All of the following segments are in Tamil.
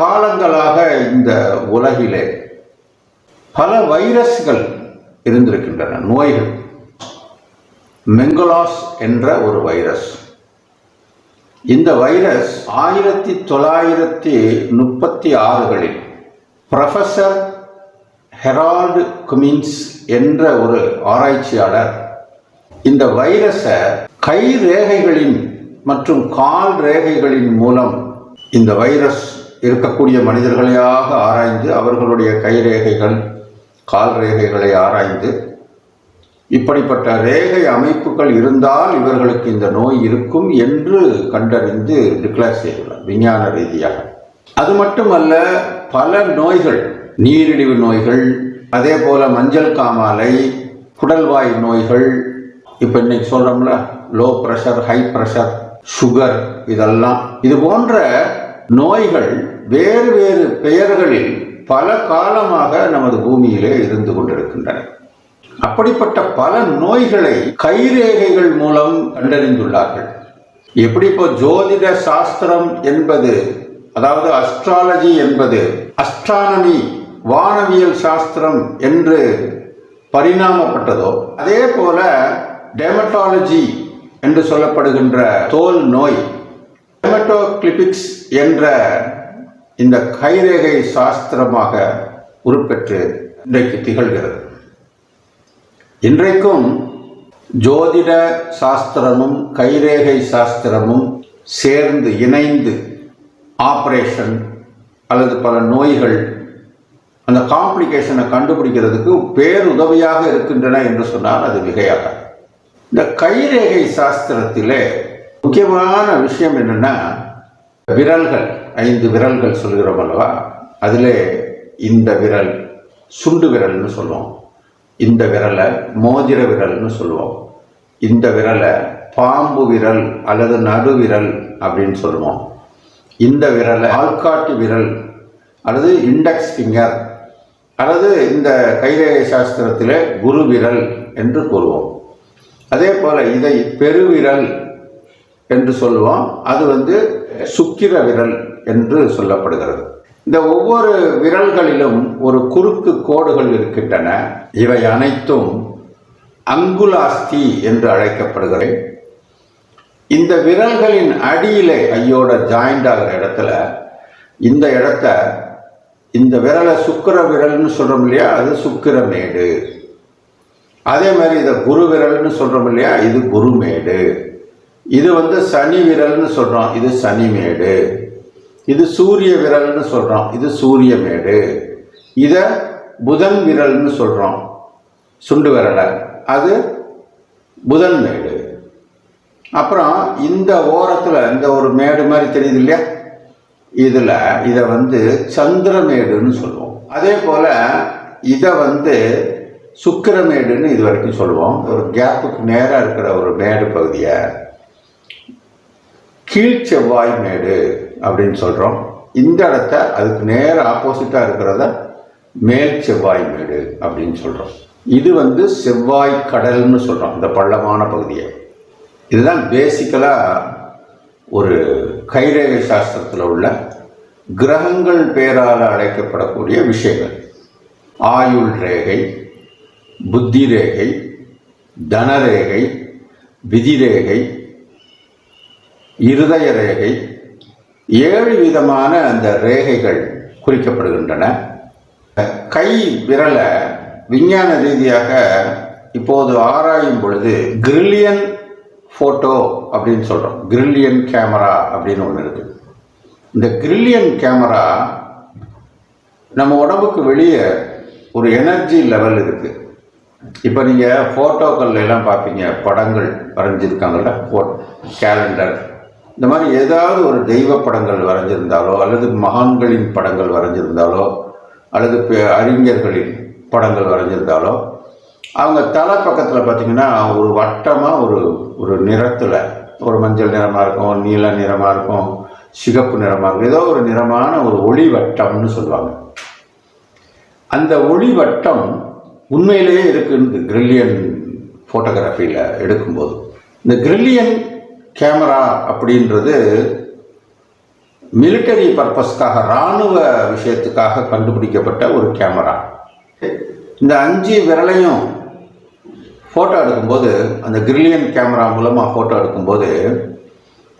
காலங்களாக இந்த உலகிலே பல வைரஸ்கள் இருந்திருக்கின்றன நோய்கள். மெங்கலாஸ் என்ற ஒரு வைரஸ். இந்த வைரஸ் ஆயிரத்தி தொள்ளாயிரத்தி முப்பத்தி ஆறுகளில் ப்ரொஃபஸர் ஹெரால்டு குமின்ஸ் என்ற ஒரு ஆராய்ச்சியாளர் இந்த வைரஸை கை ரேகைகளின் மற்றும் கால் ரேகைகளின் மூலம் இந்த வைரஸ் இருக்கக்கூடிய மனிதர்களையாக ஆராய்ந்து அவர்களுடைய கை ரேகைகள் கால் ரேகைகளை ஆராய்ந்து இப்படிப்பட்ட ரேகை அமைப்புகள் இருந்தால் இவர்களுக்கு இந்த நோய் இருக்கும் என்று கண்டறிந்து டிக்ளேர் செய்துள்ளார் விஞ்ஞான ரீதியாக. அது மட்டுமல்ல பல நோய்கள் நீரிழிவு நோய்கள் அதே போல மஞ்சள் காமாலை குடல்வாய் நோய்கள் இப்போ இன்னைக்கு சொல்றோம்ல low pressure high pressure sugar இதெல்லாம். இது போன்ற நோய்கள் வேறு வேறு பெயர்களில் பல காலமாக நமது பூமியிலே இருந்து கொண்டிருக்கின்றன. அப்படிப்பட்ட பல நோய்களை கைரேகைகள் மூலம் கண்டறிந்துள்ளார்கள். எப்படி இப்போ ஜோதிட சாஸ்திரம் என்பது அதாவது அஸ்ட்ராலஜி என்பது அஸ்ட்ரானமி வானவியல் சாஸ்திரம் என்று பரிணாமப்பட்டதோ அதே போல டெமட்டாலஜி என்று சொல்லப்படுகின்ற தோல் நோய் ஹெமட்டோகிளிபிக்ஸ் என்ற இந்த கைரேகை சாஸ்திரமாக உருப்பெற்று இன்றைக்கு திகழ்கிறது. இன்றைக்கும் ஜோதிட சாஸ்திரமும் கைரேகை சாஸ்திரமும் சேர்ந்து இணைந்து ஆப்ரேஷன் அல்லது பல நோய்கள் அந்த காம்ப்ளிகேஷனை கண்டுபிடிக்கிறதுக்கு பேருதவியாக இருக்கின்றன என்று சொன்னால் அது மிகையாக இந்த கைரேகை சாஸ்திரத்திலே முக்கியமான விஷயம் என்னென்னா விரல்கள் ஐந்து விரல்கள் சொல்கிறோம் அல்லவா? அதிலே இந்த விரல் சுண்டு விரல்னு சொல்லுவோம். இந்த விரலை மோதிர விரல்னு சொல்லுவோம். இந்த விரலை பாம்பு விரல் அல்லது நடுவிரல் அப்படின்னு சொல்லுவோம். இந்த விரலை ஆள்காட்டு விரல் அல்லது இண்டெக்ஸ் ஃபிங்கர் அல்லது இந்த கைரேகை சாஸ்திரத்தில் குரு விரல் என்று கூறுவோம். அதே போல் இதை பெருவிரல் என்று சொல்லுவோம். அது வந்து சுக்கிர விரல் என்று சொல்லப்படுகிறது. இந்த ஒவ்வொரு விரல்களிலும் ஒரு குறுக்கு கோடுகள் இருக்கின்றன. இவை அனைத்தும் அங்குலாஸ்தி என்று அழைக்கப்படுகிறது. இந்த விரல்களின் அடியிலே கையோட ஜாயிண்ட் ஆகிற இடத்துல இந்த இடத்த இந்த விரலை சுக்கிர விரல்னு சொல்கிறோம் இல்லையா? அது சுக்கிரமேடு அதே மாதிரி இதை குரு விரல்னு சொல்கிறோம் இல்லையா? இது குருமேடு இது வந்து சனி விரல்னு சொல்கிறோம் இது சனி மேடு. இது சூரிய விரல்னு சொல்கிறோம் இது சூரிய மேடு. இதை புதன் விரல்னு சொல்கிறோம் சுண்டு விரலை. அது புதன் மேடு. அப்புறம் இந்த ஓரத்தில் இந்த ஒரு மேடு மாதிரி தெரியுது இல்லையா? இதில் இதை வந்து சந்திரமேடுன்னு சொல்லுவோம். அதே போல் இதை வந்து சுக்கிரமேடுன்னு இது வரைக்கும் சொல்லுவோம். ஒரு கேப்புக்கு நேராக இருக்கிற ஒரு மேடு பகுதியை. கீழ் செவ்வாய் மேடு அப்படின்னு சொல்கிறோம் இந்த இடத்த அதுக்கு நேர ஆப்போசிட்டாக இருக்கிறத மேல் செவ்வாய் மேடு அப்படின்னு சொல்கிறோம் இது வந்து செவ்வாய் கடல்னு சொல்கிறோம் இந்த பள்ளமான பகுதியை. இதுதான் பேசிக்கலாக ஒரு கைரேகை சாஸ்திரத்தில் உள்ள கிரகங்கள் பேரால் அழைக்கப்படக்கூடிய விஷயங்கள். ஆயுள் ரேகை புத்தி ரேகை தனரேகை விதிரேகை இருதய ரேகை. ஏழு விதமான அந்த ரேகைகள் குறிக்கப்படுகின்றன. கை விரலை விஞ்ஞான ரீதியாக இப்போது ஆராயும் பொழுது கிரில்லியன் ஃபோட்டோ அப்படின்னு சொல்கிறோம் கிரில்லியன் கேமரா அப்படின்னு ஒன்று இருக்குது இந்த கிரில்லியன் கேமரா நம்ம உடம்புக்கு வெளியே ஒரு எனர்ஜி லெவல் இருக்குது இப்போ நீங்கள் ஃபோட்டோக்கள் எல்லாம் பார்ப்பீங்க படங்கள் வரைஞ்சிருக்காங்கல்ல ஃபோ கேலண்டர். இந்த மாதிரி ஏதாவது ஒரு தெய்வ படங்கள் வரைஞ்சிருந்தாலோ அல்லது மகான்களின் படங்கள் வரைஞ்சிருந்தாலோ அல்லது பெ- அறிஞர்களின் படங்கள் வரைஞ்சிருந்தாலோ அவங்க தலை பக்கத்தில் பார்த்தீங்கன்னா ஒரு வட்டமாக ஒரு ஒரு நிறத்தில் ஒரு மஞ்சள் நிறமாக இருக்கும் நீல நிறமாக இருக்கும் சிகப்பு நிறமாக இருக்கும் ஏதோ ஒரு நிறமான ஒரு ஒளி வட்டம்னு சொல்லுவாங்க. அந்த ஒளி வட்டம் உண்மையிலேயே இருக்குது கிரில்லியன் ஃபோட்டோகிராஃபியில் எடுக்கும்போது இந்த கிரில்லியன் கேமரா அப்படின்றது மிலிட்டரி பர்பஸ்க்காக இராணுவ விஷயத்துக்காக கண்டுபிடிக்கப்பட்ட ஒரு கேமரா. இந்த அஞ்சு விரலையும் ஃபோட்டோ எடுக்கும்போது அந்த கிரில்லியன் கேமரா மூலமாக ஃபோட்டோ எடுக்கும்போது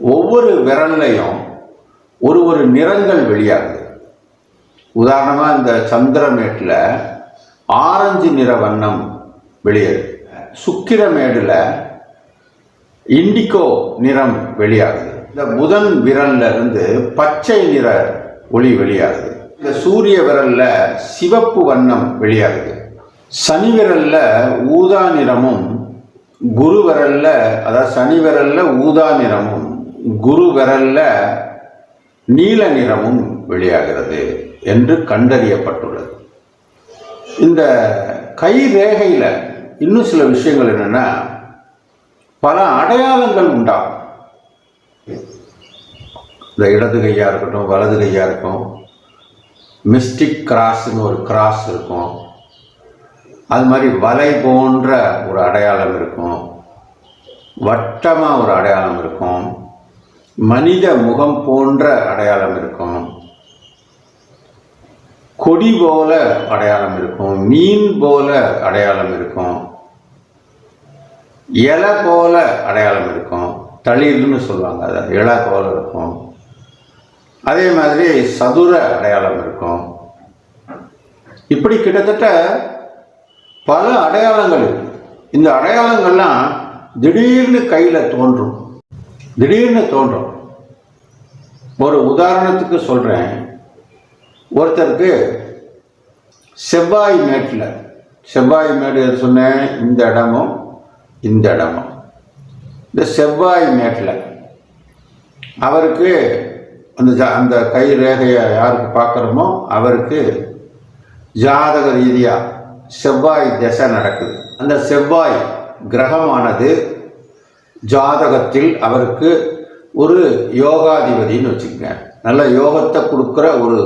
ஒவ்வொரு விரல்லையும் ஒரு ஒரு நிறங்கள் வெளியாகுது. உதாரணமாக இந்த சந்திரமேட்டில் ஆரஞ்சு நிற வண்ணம் வெளியேறு சுக்கிரமேடில் இண்டிகோ நிறம் வெளியாகுது. இந்த புதன் விரல்ல இருந்து பச்சை நிற ஒளி வெளியாகுது. இந்த சூரிய விரல்ல சிவப்பு வண்ணம் வெளியாகுது. சனி விரல்ல ஊதா நிறமும் குரு விரல்ல அதாவது சனி விரல்ல ஊதா நிறமும் குரு விரல்ல நீல நிறமும் வெளியாகிறது என்று கண்டறியப்பட்டுள்ளது. இந்த கை ரேகையில் இன்னும் சில விஷயங்கள் என்னென்னா பல அடையாளங்கள் உண்டாகும். இந்த இடது கையாக இருக்கட்டும் வலது கையாக இருக்கும் மிஸ்டிக் கிராஸ்னு ஒரு கிராஸ் இருக்கும். அது மாதிரி வலை போன்ற ஒரு அடையாளம் இருக்கும். வட்டமாக ஒரு அடையாளம் இருக்கும். மனித முகம் போன்ற அடையாளம் இருக்கும். கொடி போல அடையாளம் இருக்கும். மீன் போல அடையாளம் இருக்கும். இலை போல அடையாளம் இருக்கும். தளிர்னு சொல்லுவாங்க அதை. இலை போல இருக்கும். அதே மாதிரி சதுர அடையாளம் இருக்கும். இப்படி கிட்டத்தட்ட பல அடையாளங்கள் இந்த அடையாளங்கள்லாம் திடீர்னு கையில் தோன்றும். திடீர்னு தோன்றும். ஒரு உதாரணத்துக்கு சொல்கிறேன் ஒருத்தருக்கு செவ்வாய் மேட்டில் செவ்வாய் மேடு சொன்னேன்? இந்த இடமும் இந்த இடமும். இந்த செவ்வாய் மேட்டில். அவருக்கு அந்த ஜா அந்த கை ரேகையை யாருக்கு பார்க்குறோமோ அவருக்கு ஜாதக ரீதியாக செவ்வாய் திசை நடக்குது. அந்த செவ்வாய் கிரகமானது ஜாதகத்தில் அவருக்கு ஒரு யோகாதிபதின்னு வச்சுக்கங்க. நல்ல யோகத்தை கொடுக்குற ஒரு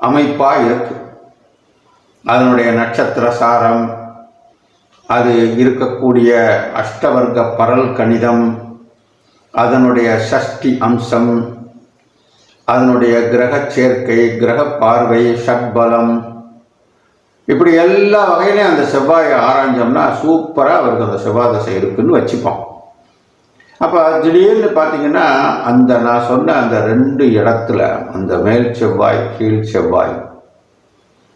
அமைப்பாக இருக்குது அதனுடைய நட்சத்திர சாரம் அது இருக்கக்கூடிய அஷ்டவர்க்க பரல் கணிதம் அதனுடைய சஷ்டி அம்சம் அதனுடைய கிரக சேர்க்கை கிரக பார்வை ஷட்பலம். இப்படி எல்லா வகையிலையும் அந்த செவ்வாயை ஆராய்ஞ்சோம்னா சூப்பராக அவருக்கு அந்த செவ்வாய் தசை இருக்குன்னு வச்சுப்போம். அப்போ திடீர்னு பார்த்தீங்கன்னா அந்த நான் சொன்ன அந்த ரெண்டு இடத்துல அந்த மேல் செவ்வாய் கீழ் செவ்வாய்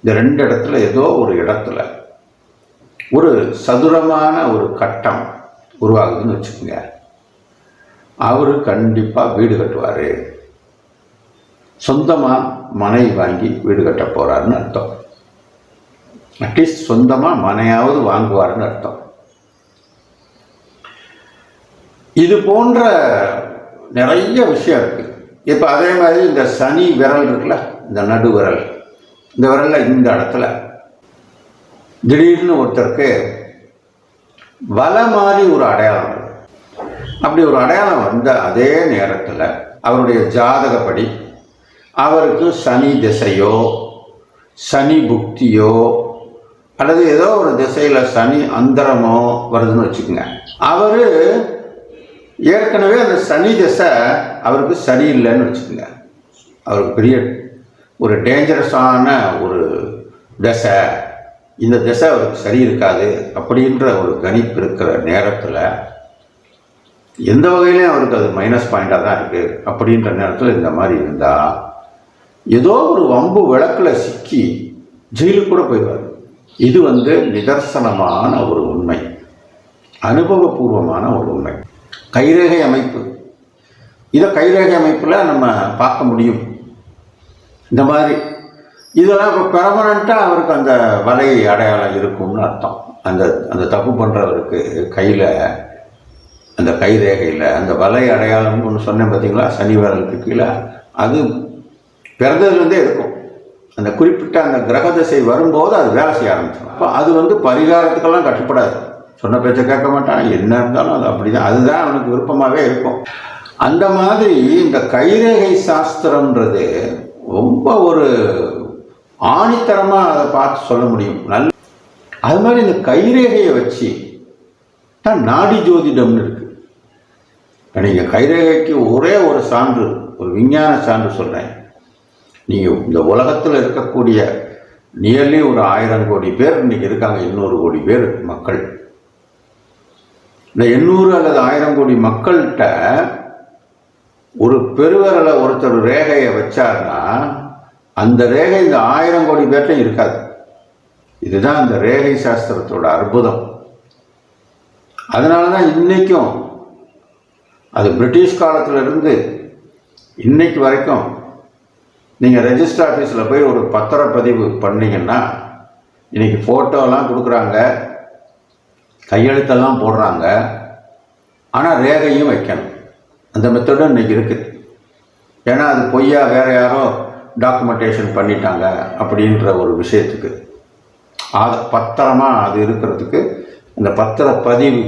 இந்த ரெண்டு இடத்துல ஏதோ ஒரு இடத்துல ஒரு சதுரமான ஒரு கட்டம் உருவாகுதுன்னு வச்சுக்கோங்க. அவர் கண்டிப்பாக வீடு கட்டுவார். சொந்தமாக மனை வாங்கி வீடு கட்ட போகிறாருன்னு அர்த்தம். அட்லீஸ்ட் சொந்தமாக மனையாவது வாங்குவாருன்னு அர்த்தம். இது போன்ற நிறைய விஷயம் இருக்குது இப்போ அதே மாதிரி இந்த சனி விரல் இருக்குல்ல இந்த நடு விரல் இந்த விரலில் இந்த இடத்துல திடீர்னு ஒருத்தருக்கு வலை மாதிரி ஒரு அடையாளம். அப்படி ஒரு அடையாளம் வந்த அதே நேரத்தில் அவருடைய ஜாதகப்படி அவருக்கு சனி திசையோ சனி புக்தியோ அல்லது ஏதோ ஒரு திசையில் சனி அந்தரமோ வருதுன்னு வச்சுக்கோங்க. அவர் ஏற்கனவே அந்த சனி திசை அவருக்கு சரியில்லைன்னு வச்சுக்கோங்க. அவருக்கு பெரிய ஒரு டேஞ்சரஸான ஒரு திசை. இந்த திசை அவருக்கு சரி இருக்காது அப்படின்ற ஒரு கணிப்பு இருக்கிற நேரத்தில் எந்த வகையிலையும் அவருக்கு அது மைனஸ் பாயிண்டாக தான் இருக்குது அப்படின்ற நேரத்தில் இந்த மாதிரி இருந்தால் ஏதோ ஒரு வம்பு விளக்கில் சிக்கி ஜெயிலுக்கு கூட போயிடுவார். இது வந்து நிதர்சனமான ஒரு உண்மை. அனுபவபூர்வமான ஒரு உண்மை. கைரேகை அமைப்பு. இதை கைரேகை அமைப்பில் நம்ம பார்க்க முடியும். இந்த மாதிரி இதெல்லாம் இப்போ பெர்மனண்ட்டாக அவருக்கு அந்த வலை அடையாளம் இருக்கும்னு அர்த்தம். அந்த அந்த தப்பு பண்ணுறவருக்கு கையில் அந்த கைரேகையில் அந்த வலை அடையாளம்னு ஒன்று சொன்னேன் பார்த்தீங்களா சனி விரலுக்கு கீழே. அது பிறந்ததுலேருந்தே இருக்கும். அந்த குறிப்பிட்ட அந்த கிரக திசை வரும்போது அது வேலை செய்ய ஆரம்பிச்சிடும். அப்போ அது வந்து பரிகாரத்துக்கெல்லாம் கட்டுப்படாது. சொன்ன பேச்சை கேட்க மாட்டான். என்ன இருந்தாலும் அது அப்படிதான். அதுதான் அவனுக்கு விருப்பமாகவே இருக்கும். அந்த மாதிரி இந்த கைரேகை சாஸ்திரம்ன்றது ரொம்ப ஒரு ஆணித்தரமாக அதை பார்த்து சொல்ல முடியும். நல்ல அது மாதிரி இந்த கைரேகையை வச்சு தான் நாடி ஜோதிடம்னு இருக்குது நீங்கள் கைரேகைக்கு ஒரே ஒரு சான்று ஒரு விஞ்ஞான சான்று சொல்கிறேன் நீங்கள் இந்த உலகத்தில் இருக்கக்கூடிய நியர்லி ஒரு ஆயிரம் கோடி பேர் இன்னைக்கு இருக்காங்க எண்ணூறு கோடி பேர் மக்கள். இந்த எண்ணூறு அல்லது ஆயிரம் கோடி மக்கள்கிட்ட ஒரு பெருவரலை ஒருத்தர் ரேகையை வச்சாருன்னா அந்த ரேகை இந்த ஆயிரம் கோடி பேர்ட்டையும் இருக்காது. இதுதான் அந்த ரேகை சாஸ்திரத்தோட அற்புதம். அதனால தான் இன்னைக்கும் அது பிரிட்டிஷ் காலத்திலிருந்து இன்னைக்கு வரைக்கும் நீங்கள் ரெஜிஸ்டர் ஆஃபீஸில் போய் ஒரு பத்திரப்பதிவு பண்ணீங்கன்னா இன்னைக்கு ஃபோட்டோலாம் கொடுக்குறாங்க கையெழுத்தெல்லாம் போடுறாங்க ஆனால் ரேகையும் வைக்கணும். அந்த மெத்தடும் இன்னைக்கு இருக்குது. ஏன்னா அது பொய்யா வேற யாரோ டாக்குமெண்டேஷன் பண்ணிட்டாங்க அப்படின்ற ஒரு விஷயத்துக்கு. அது பத்திரமாக அது இருக்கிறதுக்கு இந்த பத்திர பதிவு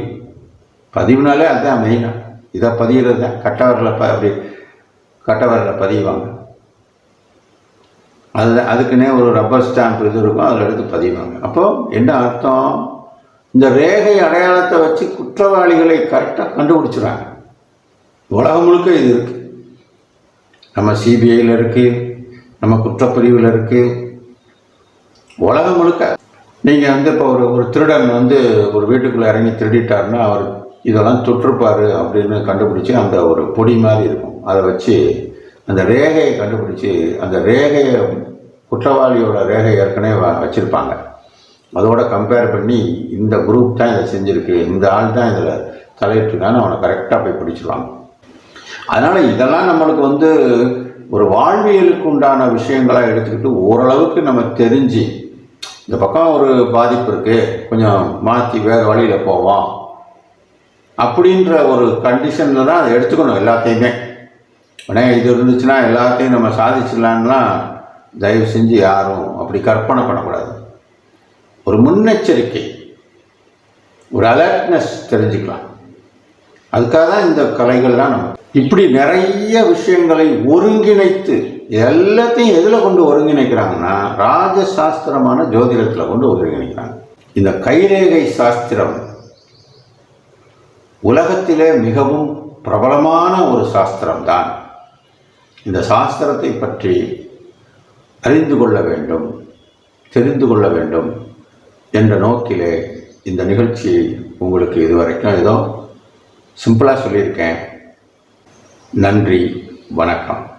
பதிவுனாலே அதுதான் மெயினாக இதை பதிகிறது தான். கட்டவரில் ப அப்படி கட்டவரில் பதிவாங்க. அது அதுக்குன்னே ஒரு ரப்பர் ஸ்டாம்ப் இது இருக்கும் அதில் எடுத்து பதிவாங்க. அப்போ என்ன அர்த்தம்? இந்த ரேகை அடையாளத்தை வச்சு குற்றவாளிகளை கரெக்டாக கண்டுபிடிச்சிடுறாங்க உலகம் முழுக்க இது இருக்குது நம்ம சிபிஐயில் இருக்குது நம்ம குற்றப்பிரிவில் இருக்குது உலகம் முழுக்க. நீங்கள் வந்து இப்போ ஒரு ஒரு திருடன் வந்து ஒரு வீட்டுக்குள்ளே இறங்கி திருடிட்டாருன்னா அவர் இதெல்லாம் தொற்றுப்பார் அப்படின்னு கண்டுபிடிச்சி அந்த ஒரு பொடி மாதிரி இருக்கும். அதை வச்சு அந்த ரேகையை கண்டுபிடிச்சி அந்த ரேகையை குற்றவாளியோட ரேகை ஏற்கனவே வ- அதோட கம்பேர் பண்ணி இந்த குரூப் தான் இதை செஞ்சுருக்கு இந்த ஆள் தான் இதில் தலையிட்டுருக்கான்னு அவனை கரெக்டாக போய் பிடிச்சிருவாங்க. அதனால் இதெல்லாம் நம்மளுக்கு வந்து ஒரு வாழ்வியலுக்கு உண்டான விஷயங்களாக எடுத்துக்கிட்டு ஓரளவுக்கு நம்ம தெரிஞ்சு இந்த பக்கம் ஒரு பாதிப்பு இருக்குது கொஞ்சம் மாற்றி வேறு வழியில் போவோம் அப்படின்ற ஒரு கண்டிஷனில் தான் அதை எடுத்துக்கணும் எல்லாத்தையுமே. உடனே இது இருந்துச்சுன்னா எல்லாத்தையும் நம்ம சாதிச்சிடலான்லாம் தயவு செஞ்சு யாரும் அப்படி கற்பனை பண்ணக்கூடாது. ஒரு முன்னெச்சரிக்கை ஒரு அலர்ட்னஸ் தெரிஞ்சுக்கலாம். அதுக்காக தான் இந்த கலைகள்லாம் நம்ம இப்படி நிறைய விஷயங்களை ஒருங்கிணைத்து எல்லாத்தையும் எதில் கொண்டு ஒருங்கிணைக்கிறாங்கன்னா ராஜசாஸ்திரமான ஜோதிடத்தில் கொண்டு ஒருங்கிணைக்கிறாங்க. இந்த கைரேகை சாஸ்திரம் உலகத்திலே மிகவும் பிரபலமான ஒரு சாஸ்திரம்தான். இந்த சாஸ்திரத்தை பற்றி அறிந்து கொள்ள வேண்டும் தெரிந்து கொள்ள வேண்டும் என்ற நோக்கிலே இந்த நிகழ்ச்சி உங்களுக்கு இதுவரைக்கும் ஏதோ சிம்பிளாக சொல்லியிருக்கேன். நன்றி வணக்கம்.